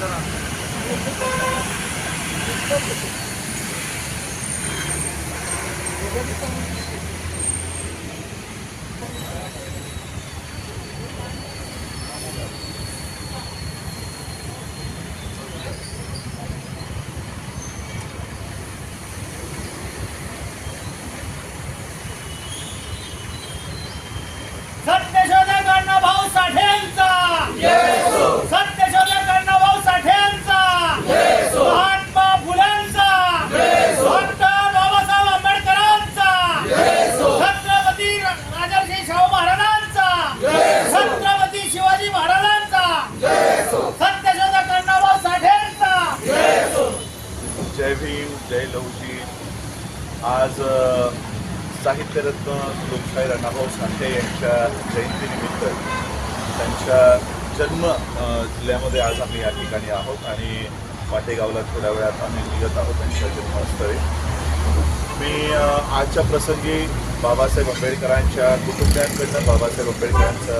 sarap. आज साहित्यरत्न लोकशाहीर अण्णाभाऊ साठे यांच्या जयंतीनिमित्त त्यांच्या जन्म जिल्ह्यामध्ये आज आम्ही या ठिकाणी आहोत आणि वाटेगावला थोड्या वेळात आम्ही निघत आहोत त्यांच्या जन्मस्थळी. मी आजच्या प्रसंगी बाबासाहेब आंबेडकरांच्या कुटुंबियांकडनं बाबासाहेब आंबेडकरांचा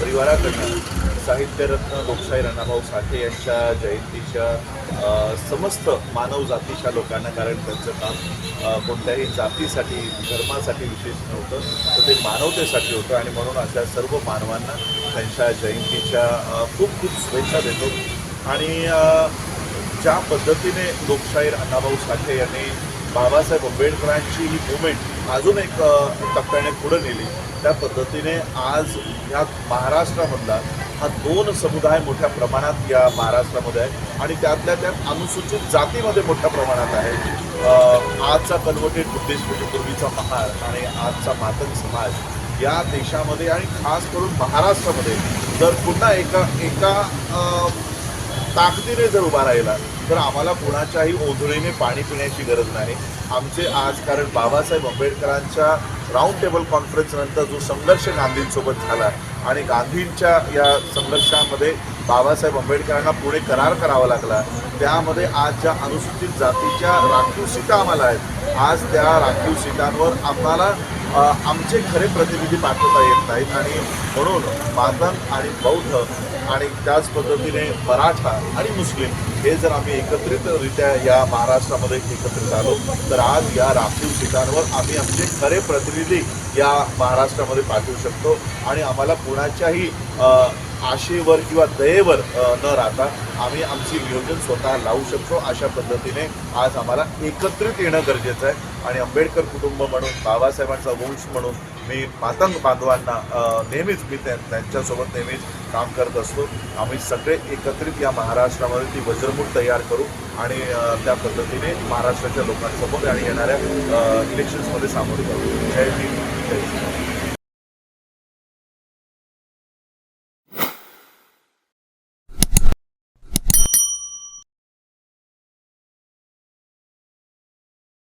परिवाराकडनं साहित्यरत्न लोकशाहीर राणाभाऊ साठे यांच्या जयंतीच्या समस्त मानव जातीच्या लोकांना कारण त्यांचं काम कोणत्याही जातीसाठी धर्मासाठी विशेष नव्हतं तर ते मानवतेसाठी होतं. आणि म्हणून अशा सर्व मानवांना त्यांच्या जयंतीच्या खूप खूप शुभेच्छा देतो. आणि ज्या पद्धतीने लोकशाहीर अण्णाभाऊ साठे यांनी बाबासाहेब आंबेडकरांची ही मुवमेंट अजून एक टप्प्याने पुढे नेली. त्या पद्धतीने आज ह्या महाराष्ट्रामधला हा दोन समुदाय मोठ्या प्रमाणात या महाराष्ट्रामध्ये आहे आणि त्यातल्या त्यात अनुसूचित जातीमध्ये मोठ्या प्रमाणात आहे. आजचा कन्वर्टेड बुद्धिस्ट म्हणजे पूर्वीचा महार आणि आजचा मातंग समाज या देशामध्ये आणि खास करून महाराष्ट्रामध्ये. जर पुन्हा एका एका ताकदीने जर उभा राहिला तर आम्हाला कुणाच्याही ओझळीने पाणी पिण्याची गरज नाही. आमचे आज कारण बाबासाहेब आंबेडकरांच्या राऊंड टेबल कॉन्फरन्सनंतर जो संघर्ष गांधींसोबत झाला आणि गांधींच्या या संघर्षामध्ये बाबासाहेब आंबेडकरांना पुढे करार करावा लागला त्यामध्ये आज ज्या अनुसूचित जातीच्या राखीव सीटा आम्हाला आहेत आज त्या राखीव सीटांवर आम्हाला आमचे खरे प्रतिनिधी पाठवता येत नाहीत आणि म्हणून माधन आणि बौद्ध आणि त्याच पद्धतीने मराठा आणि मुस्लिम हे जर आम्ही एकत्रितरित्या या महाराष्ट्रामध्ये एकत्रित आलो तर आज या राखीव सीटांवर आम्ही आमचे खरे प्रतिनिधी या महाराष्ट्रामध्ये पाठवू शकतो. आणि आम्हाला कुणाच्याही आशेवर किंवा दयेवर न राहता आम्ही आमची नियोजन स्वतः लावू शकतो. अशा पद्धतीने आज आम्हाला एकत्रित येणं गरजेचं आहे. आणि आंबेडकर कुटुंब म्हणून बाबासाहेबांचा वंश म्हणून मी मातंग बांधवांना नेहमीच मी त्यांच्यासोबत नेहमीच काम करत असतो. आम्ही सगळे एकत्रित या महाराष्ट्रामध्ये ती वज्रमूठ तयार करू आणि त्या पद्धतीने महाराष्ट्राच्या लोकांसमोर आणि येणाऱ्या इलेक्शन्समध्ये सामोरे जाऊ. जय भीम जय